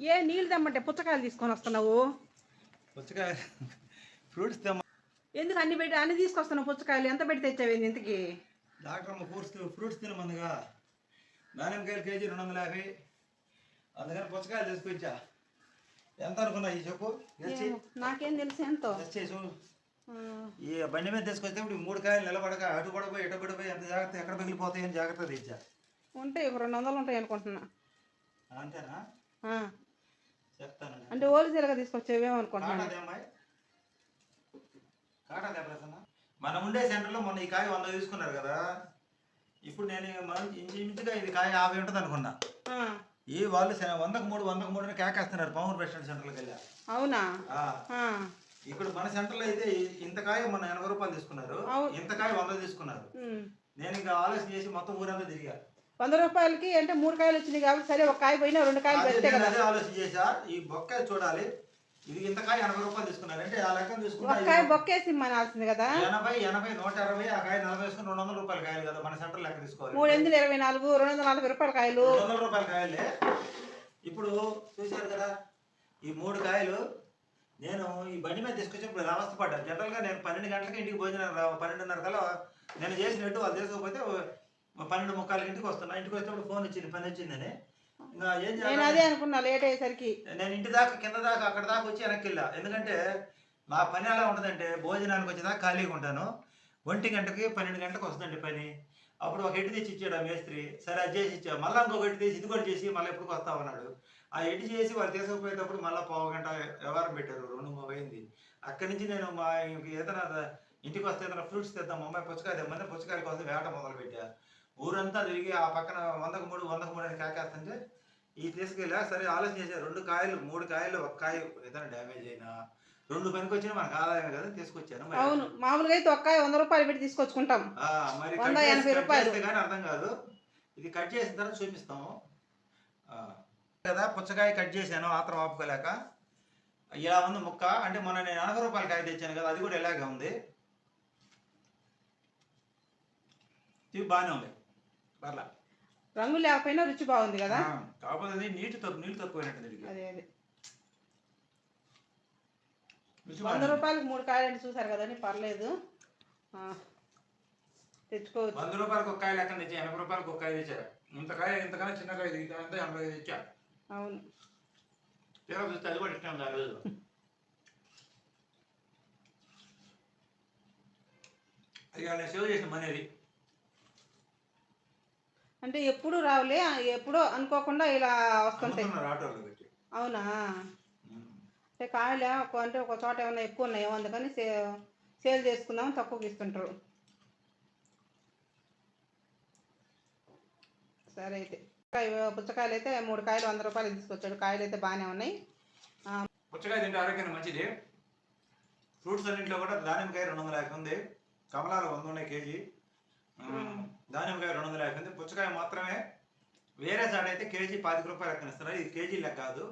ఏ నీళ్ళు తెమ్మంటే పుచ్చకాయలు తీసుకొని వస్తున్నావు? పుచ్చకాయ ఫ్రూట్స్ తెమ్మ ఎందుకు అన్ని పెట్టి అన్ని తీసుకొస్తున్నావు పుచ్చకాయలు? ఎంత పెట్టి తెచ్చావేంది ఇంతకి? డాక్టర్ అమ్మ ఫ్రూట్స్ ఫ్రూట్స్ తినమందుగా. దానిమ్మకాయలు కేజీ రెండు వందల యాభై. అందుకని పుచ్చకాయలు తీసుకొచ్చా ఎంత అనుకున్నా ఈ చెప్పు. నాకేం తెలుసు ఎంతో? ఈ బండి మీద తీసుకొస్తే ఇప్పుడు మూడు కాయలు నిలబడక అటు పడపోయి ఇటు పడిపోయి ఎంత జాగ్రత్త ఎక్కడ పగిలిపోతాయని జాగ్రత్త తెచ్చా. ఉంటాయి రెండు వందలు ఉంటాయి అనుకుంటున్నా. అంతేనా? చెప్తాను అంటే హోల్సేల్గా తీసుకొచ్చేవేమో అనుకుంటున్నాను కాటాదే ప్రసన్న? మనం ఉండే సెంటర్లో మొన్న ఈ కాయ వంద తీసుకున్నారు కదా. ఇప్పుడు నేను మన- ఇంచుమించుగా ఇది కాయ యాభై ఉంటుంది అనుకున్నా. ఈ వాళ్ళు వందకు మూడు వందకు మూడు కేకేస్తున్నారు పవన్ ప్రెసిడెంట్ సెంటర్కి వెళ్ళా. అవునా? ఇప్పుడు మన సెంటర్లో అయితే ఇంత కాయ మొన్న ఎనభై రూపాయలు తీసుకున్నారు. ఇంత కాయ వంద తీసుకున్నారు. నేను ఇంకా ఆలోచన చేసి మొత్తం ఊరంతా తిరిగా. వంద రూపాయలకి అంటే మూడు కాయలు వచ్చినాయి కాబట్టి సరే ఒక కాయ పోయినా రెండు కాయలు పెడితే కదా. అదే ఆలోచన చేశా ఈ బొక్క చూడాలి. ఇది ఇంత కాయ ఎనభై రూపాయలు తీసుకున్నారు. అంటే ఆ లెక్కన ఒక తీసుకుంటే కాయ బొక్కేసి ఇమ్మనాల్సింది కదా. ఎనభై ఎనభై నూట అరవై ఆ కాయ నలభై వేసుకుని రెండు వందల రూపాయల కాయలు కదా మన సెంటర్ లెక్క తీసుకోవాలి. మూడు ఎనిమిది ఇరవై నాలుగు రెండు వందల నలభై రూపాయల కాయలు. రెండు వందల రూపాయల కాయలే. ఇప్పుడు చూశారు కదా ఈ మూడు కాయలు నేను ఈ బండి మీద తీసుకొచ్చినప్పుడు అవస్థ పడ్డాను జనరల్గా నేను పన్నెండు గంటలకి ఇంటికి భోజనం రా- పన్నెండున్నర కల్లా నేను చేసినట్టు వాళ్ళు తీసుకోకపోతే పన్నెండు ముక్కాలకి ఇంటికి వస్తున్నా. ఇంటికి వచ్చినప్పుడు ఫోన్ వచ్చింది పని వచ్చిందని. ఇంకా ఏం నేను అదే అనుకున్నా లేట్ అయ్యేసరికి. నేను ఇంటి దాకా కింద దాకా అక్కడ దాకా వచ్చి వెనక్కి వెళ్ళా. ఎందుకంటే నా పని ఎలా ఉంటుందంటే భోజనానికి వచ్చేదాకా ఖాళీగా ఉంటాను. ఒంటి గంటకి పన్నెండు గంటలకు వస్తుందండి పని. అప్పుడు ఒక ఎడ్డు తెచ్చి ఇచ్చాడు ఆ మేస్త్రి. సరే అది చేసి ఇచ్చా మళ్ళీ ఇంకొక ఎడ్డు తెచ్చి ఇది కూడా చేసి మళ్ళీ ఎప్పుడు వస్తావు అన్నాడు ఆ ఎడ్డు చేసి వాళ్ళు తీసుకుపోయేటప్పుడు మళ్ళీ పావు గంట వ్యవహారం పెట్టారు. రెండు అయింది. అక్కడి నుంచి నేను మా ఏదైనా ఇంటికి వస్తే ఏదైనా ఫ్రూట్స్ తెద్దాం మా అమ్మాయి పుచ్చకాయ తెమ్మంటే పుచ్చకాయల కోసం వేట మొదలు పెట్టా ఊరంతా తిరిగి ఆ పక్కన వందకు మూడు వందకు మూడు అని కాకేస్తుంటే ఈ తీసుకెళ్ళా సరే ఆలోచన చేసా రెండు కాయలు మూడు కాయలు ఒక కాయ ఏదైనా డ్యామేజ్ అయినా రెండు పనికి వచ్చినా మనకు ఆదాయం కదా తీసుకొచ్చాను అవును మామూలుగా అయితే ఒక్క వంద రూపాయలు పెట్టి తీసుకొచ్చుకుంటాం. మరి వంద ఎనభై రూపాయలు. కానీ అర్థం కాదు. ఇది కట్ చేసిన తర్వాత చూపిస్తాము. కదా పుచ్చకాయ కట్ చేశాను ఆత్రం ఆపుకోలేక. ఇలా ఉంది ముక్క అంటే మొన్న నేను ఎనభై రూపాయలు కాయ తెచ్చాను కదా అది కూడా ఇలాగే ఉంది. ఇవి బాగానే ఉంది. పర్లా. రంగు లేకపోయినా రుచి బాగుంది కదా? కాకపోతే అది నీటి తక్కువ నీళ్ళు తక్కువైనట్టు అదే అదే. వంద. రూపాయలకు మూడు కాయలు చూసారు కదండి పర్లేదు. తెచ్చుకోవచ్చు. వంద రూపాయలకు ఒక కాయ లెక్క తెచ్చా ఎనభై రూపాయలకు ఒక కాయ తెచ్చారు. ఇంత కాయ ఇంతకన్నా చిన్న కాయ అంతా ఎనభై ఐదు తెచ్చా? అవును. తీరా చూస్తే అది కూడా ఇష్టం కాదు అది నేను సేవ్ చేసిన మనీ అది. అంటే ఎప్పుడు రావులే ఎప్పుడో అనుకోకుండా ఇలా వస్తుంటాయి. అవునా. అంటే కాయలు ఒక- అంటే ఒక చోట ఏమన్నా ఎక్కువ ఉన్నాయేమో అందుకని సే సేల్ చేసుకుందాం తక్కువకి ఇస్తుంటారు సరే అయితే. కాయ- పుచ్చకాయలు అయితే మూడు కాయలు వంద రూపాయలు తీసుకొచ్చాడు. కాయలు అయితే బాగానే ఉన్నాయి. పుచ్చకాయ తింటే ఆరోగ్యానికి మంచిది. ఫ్రూట్స్ అన్నింటిలో కూడా దానిమ్మకాయ రెండు వందల యాభై ఉంది. కమలాలు వంద ఉన్నాయి కేజీ. దానిమ్మకాయ రెండు వందల యాభై ఉంది పుచ్చకాయ మాత్రమే వేరే సాడ్ అయితే కేజీ పాతిక రూపాయలు లెక్కన ఇస్తున్నారు ఇది కేజీ లెక్క కాదు.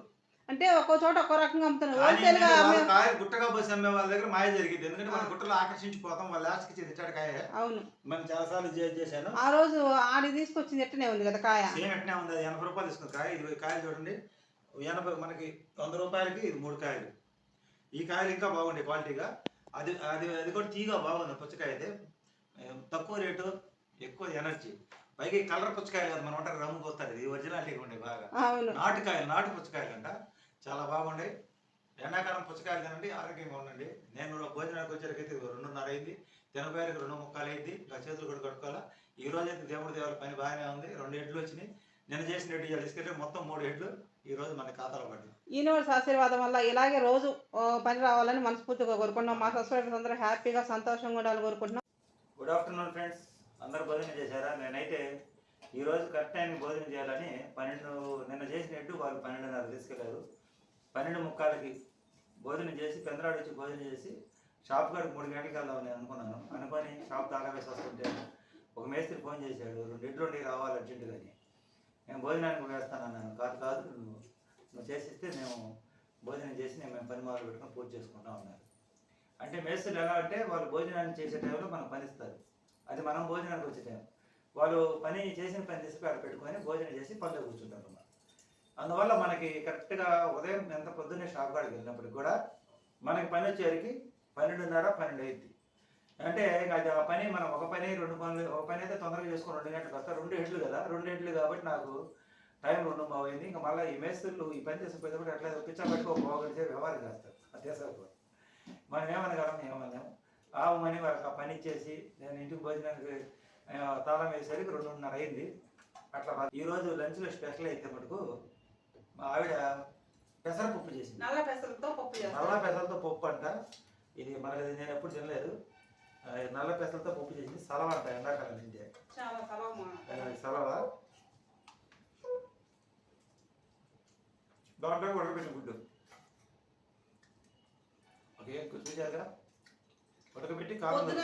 అంటే ఒక్కో చోట ఒక్కో రకంగా అమ్ముతున్నారు. హోల్సేల్గా అమ్మే కాయ గుట్టగా పోసి అమ్మే వాళ్ళ దగ్గర మాయ జరిగింది. ఎందుకంటే మన గుట్టలో ఆకర్షించిపోతాం. వాళ్ళ లాస్ట్కి ఇచ్చి తెచ్చాడు కాయ. అవును. మనం చాలా సార్లు చేశాను. ఆ రోజు ఆడి తీసుకొచ్చింది ఎట్టనే ఉంది కదా కాయ? సేమ్ ఎట్నే ఉంది. అది ఎనభై రూపాయలు తీసుకుంది కాయ. ఇది కాయలు చూడండి. ఎనభై మనకి వంద రూపాయలకి ఇది మూడు కాయలు. ఈ కాయలు ఇంకా బాగుండే క్వాలిటీగా. అది అది అది కూడా తీగా బాగుంది పుచ్చకాయ అయితే. ఏం, తక్కువ రేటు ఎక్కువ ఎనర్జీ. పైగా కలర్ పుచ్చకాయలు కదా మనం ఉంటారు రంగు పోతారు ఇది ఒరిజినాలిటీగా ఉండే బాగా. నాటుకాయలు నాటు పుచ్చకాయలు అంట చాలా బాగుండే. ఎండాకాలం పుచ్చకాయలు తినండి ఆరోగ్యంగా ఉండండి. నేను భోజనానికి వచ్చేసరికి రెండున్నర అయింది. తినపోయారికి రెండు ముక్కాలు అయింది. ఇంకా చేతులు కూడా కట్టుకోవాలా ఈ రోజు అయితే దేవుడి దేవుల పని బాగానే ఉంది. రెండు ఎడ్లు వచ్చినాయి. నేను చేసిన ఎడ్లు తీసుకెళ్ళి మొత్తం మూడు ఎడ్లు ఈ రోజు మన ఖాతాలో పడ్డాయి. యూనివర్స్ ఆశీర్వాదం వల్ల ఇలాగే రోజు పని రావాలని మనస్ఫూర్తిగా కోరుకుంటున్నాం. మా సబ్స్క్రైబర్స్ అందరూ హ్యాపీగా సంతోషంగా ఉండాలని కోరుకుంటున్నాం. Good afternoon friends. అందరు భోజనం చేశారా? నేనైతే ఈ రోజు కరెక్ట్ టైంకి భోజనం చేయాలని పన్నెండు నిన్న చేసినట్టు వాళ్ళు పన్నెండున్నర తీసుకెళ్ళారు పన్నెండు ముక్కాలకి భోజనం చేసి పెందరాడు వచ్చి భోజనం చేసి షాప్ కాడికి మూడు గంటలకు వెళ్దామని అనుకున్నాను. అనుకొని షాప్ తాళా వేసి వస్తుంటే ఒక మేస్త్రి ఫోన్ చేశాడు రెండు ఎడ్లు రావాలి అర్జెంటుగా అని. నేను భోజనానికి వేస్తాను అన్నాను. కాదు కాదు నువ్వు నువ్వు చేసిస్తే మేము భోజనం చేసి నేను మేము పని మొదలు పెట్టుకొని పూజ చేసుకుంటాం అన్నారు. అంటే మేస్త్రులు ఎలా అంటే వాళ్ళు భోజనాన్ని చేసే టైంలో మనం పనిస్తారు అది మనం భోజనానికి వచ్చే టైం వాళ్ళు పని చేసిన పని చేసి అక్కడ పెట్టుకొని భోజనం చేసి పనులు కూర్చుంటారు అన్నమాట. అందువల్ల మనకి కరెక్ట్గా ఉదయం ఎంత పొద్దున్నే షాప్ కాడికి వెళ్ళినప్పటికి కూడా మనకి పని వచ్చేసరికి పన్నెండున్నర పన్నెండు అయింది అంటే అది ఆ పని మనం ఒక పని రెండు పనులు ఒక పని అయితే తొందరగా చేసుకుని రెండు గంటలకు వస్తా రెండు హెడ్లు కదా? రెండు హెడ్లు కాబట్టి నాకు టైం రెండు బాగుంది అయింది. ఇంకా మళ్ళీ ఈ మేస్తులు ఈ పని చేసిపోయేటప్పుడు అట్లా పిచ్చా పెట్టుకో బాగుంటే వ్యవహారం చేస్తారు. అదే సరిపోదు మనం ఏమనగలం? ఏమన్నాము ఆవు మని వాళ్ళకి ఆ పని ఇచ్చేసి నేను ఇంటికి భోజనానికి తాళం వేసేసరికి రెండున్నర అయింది. అట్లా ఈరోజు లంచ్లో స్పెషల్ అయితే మటుకు మా ఆవిడ పెసరపప్పు చేసింది. నల్ల పెసలతో పప్పు నల్ల పెసలతో పప్పు అంట. ఇది మనకి నేను ఎప్పుడు తినలేదు. నల్ల పెసలతో పప్పు చేసింది. సలవ అంట ఎండాకాలం తింటే. సలవ దాంట్లో ఉడకబెట్టిన గుడ్డు ఓకే చూసారుగా ఉడకబెట్టి పొద్దున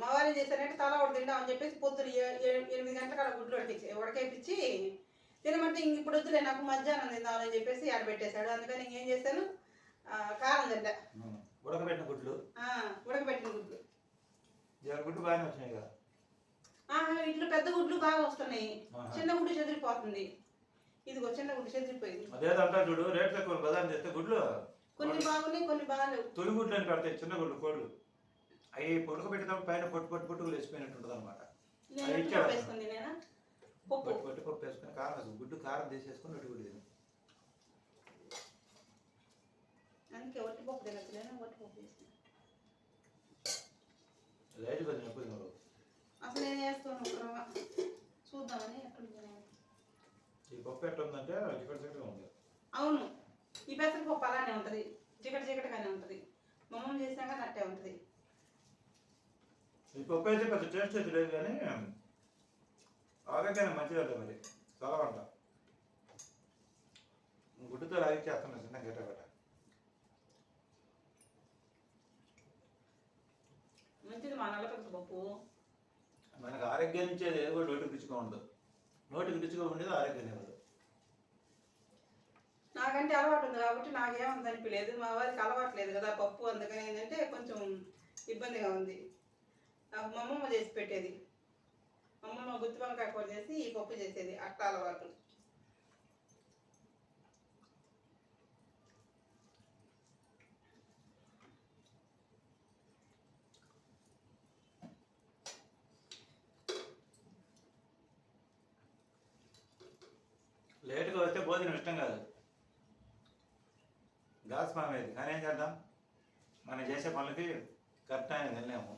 మా వారు ఏం చేశారంటే తల ఒకటి తిందాం అని చెప్పేసి పొద్దున ఏ- ఏ- ఎనిమిది గంటలకు అలా గుడ్లు ఉడికించి ఉడకేపించి తినమంటే ఇంక ఇప్పుడు వద్దులే నాకు మధ్యాహ్నం తిందామని చెప్పేసి ఆడ పెట్టేశాడు. అందుకని ఇంకేం చేశాను? కారం తింటా. ఉడకబెట్టిన గుడ్లు. ఆ, ఉడకబెట్టిన గుడ్లు. గుడ్డు బాగానే వచ్చినాయి కదా? ఇట్లు పెద్ద గుడ్లు బాగా వస్తున్నాయి. చిన్న గుడ్డు చెదిరిపోతుంది. ఇదిగో చిన్న గుడ్డు చెదిరిపోయింది. అదేదంటా చూడు రేట్ తక్కువ బజార్ చేస్తే గుడ్లు కొన్ని బాగున్నాయి కొన్ని బాగాలేవు. తొలి గుడ్లు అని పెడతాయి చిన్న గుడ్లు కోళ్ళు. అవి ఉడకబెట్టేటప్పుడు పైన పొట్టు పొట్టు పొట్టుకు లేచిపోయినట్టు అనమాట పొట్టు పొట్టు పప్పు వేసుకొని కారం వేసుకుని గుడ్డు కారం తీసేసుకొని రొట్టి గుడ్డు తిను. అందుకే ఒట్టి పప్పు ఒట్టి లైట్ తినరు అసలు నేను వేస్తాను. చూద్దామని ఎక్కడ. ఈ పప్పు ఎట్లా ఉందంటే చికెన్ ఉంది. అవును. ఈ పెసరపప్పు అలానే ఉంటుంది. చికట చికటగానే ఉంటుంది. మా అమ్మమ్మ చేసినాక నట్టే ఉంటుంది. ఈ పప్పు అయితే పెద్ద టేస్ట్ అయితే లేదు కానీ ఆరోగ్యానికి మంచిది మరి. చాలా గుడ్డుతో రాగి చేస్తున్నా చిన్న గట్ట గట్ట మంచిది మా నల్ల పెసరపప్పు మనకు ఆరోగ్యం ఇచ్చేది ఏదో నోటికి ఉండదు. నోటికి ఉండేది ఆరోగ్యం ఇవ్వదు నాకంటే అలవాటు ఉంది కాబట్టి నాకేమంత అనిపించలేదు మా వారికి అలవాటు లేదు కదా పప్పు. అందుకని ఏంటంటే కొంచెం ఇబ్బందిగా ఉంది. నాకు మా అమ్మమ్మ చేసి పెట్టేది. మా అమ్మమ్మ గుత్తి వంకాయ కూర చేసి ఈ పప్పు చేసేది అట్ట అలవాటు లేటుగా వస్తే భోజనం ఇష్టం కాదు. గ్యాస్ మామేది కానీ ఏం చేద్దాం? మనం చేసే పనులకి కరెక్ట్ ఆయన వెళ్ళాము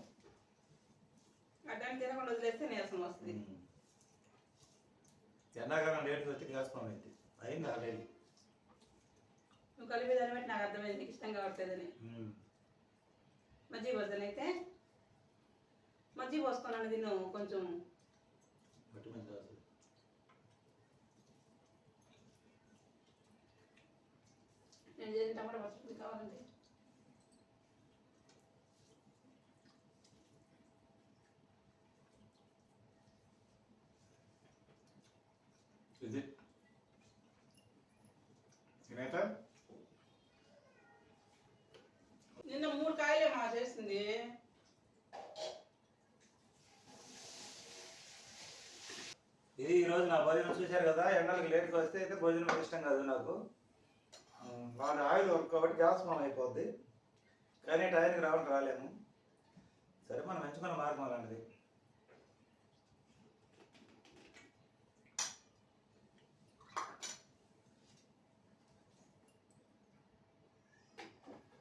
అడ్డానికి తినకుండా వదిలేస్తే నీరసం వస్తుంది. ఎండాకాలం లేటుగా వస్తే గ్యాస్ మామేది అయింది ఆల్రెడీ నువ్వు కలిపి దాన్ని బట్టి నాకు అర్థమైంది. నీకు ఇష్టం కావట్లేదని మజ్జిగ పోసాను అయితే మజ్జిగ పోసుకున్నాను తిన్ను కొంచెం. నేను చేసిన టమాటా పచ్చడి కావాలంటే ఇది తినేట నిన్న మూడు కాయలే మా ఇది ఈరోజు నా భోజనం చూశారు కదా ఎండలకు లేట్గా వస్తే అయితే భోజనం ఇష్టం కాదు నాకు. ఉమ్, వాళ్ళ ఆయిల్ వర్క్ కాబట్టి గ్యాస్ మనం అయిపోద్ది. కానీ టైంకి రావడం రాలేము. సరే మనం ఎంచుకున్న మార్గం అలాంటిది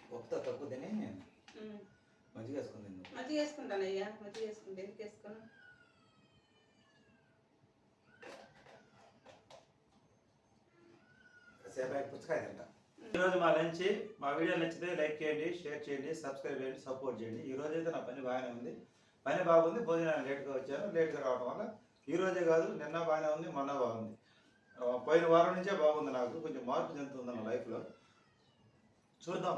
ఉప్తా తక్కువ తిని ఉమ్. మంచిగా వేసుకుంటాను అయ్యా వేసుకుంటే ఎందుకు వేసుకోను? ఈరోజు మా లంచ్ మా వీడియో నచ్చితే లైక్ చేయండి షేర్ చేయండి సబ్స్క్రైబ్ చేయండి సపోర్ట్ చేయండి. ఈ రోజు అయితే నా పని బాగానే ఉంది. పని బాగుంది భోజనాలు లేట్గా వచ్చాను. లేట్గా రావడం వల్ల ఈ రోజే కాదు నిన్న బాగానే ఉంది మొన్న బాగుంది. ఆ, పోయిన వారం నుంచే బాగుంది నాకు. కొంచెం మార్పు చెందుతుంది నా లైఫ్లో. చూద్దాం.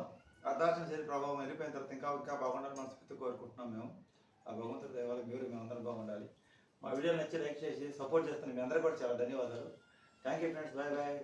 అర్ధార్చన శరీర ప్రభావం వెళ్ళిపోయిన తర్వాత ఇంకా ఇంకా బాగుండాలని మనస్ఫూర్తి కోరుకుంటున్నాం మేము. ఆ భగవంతుడి దేవాలయం మీరు మేమందరం బాగుండాలి. మా వీడియో నచ్చి లైక్ చేసి సపోర్ట్ చేస్తున్న మీ అందరూ కూడా చాలా ధన్యవాదాలు. Thank you friends bye bye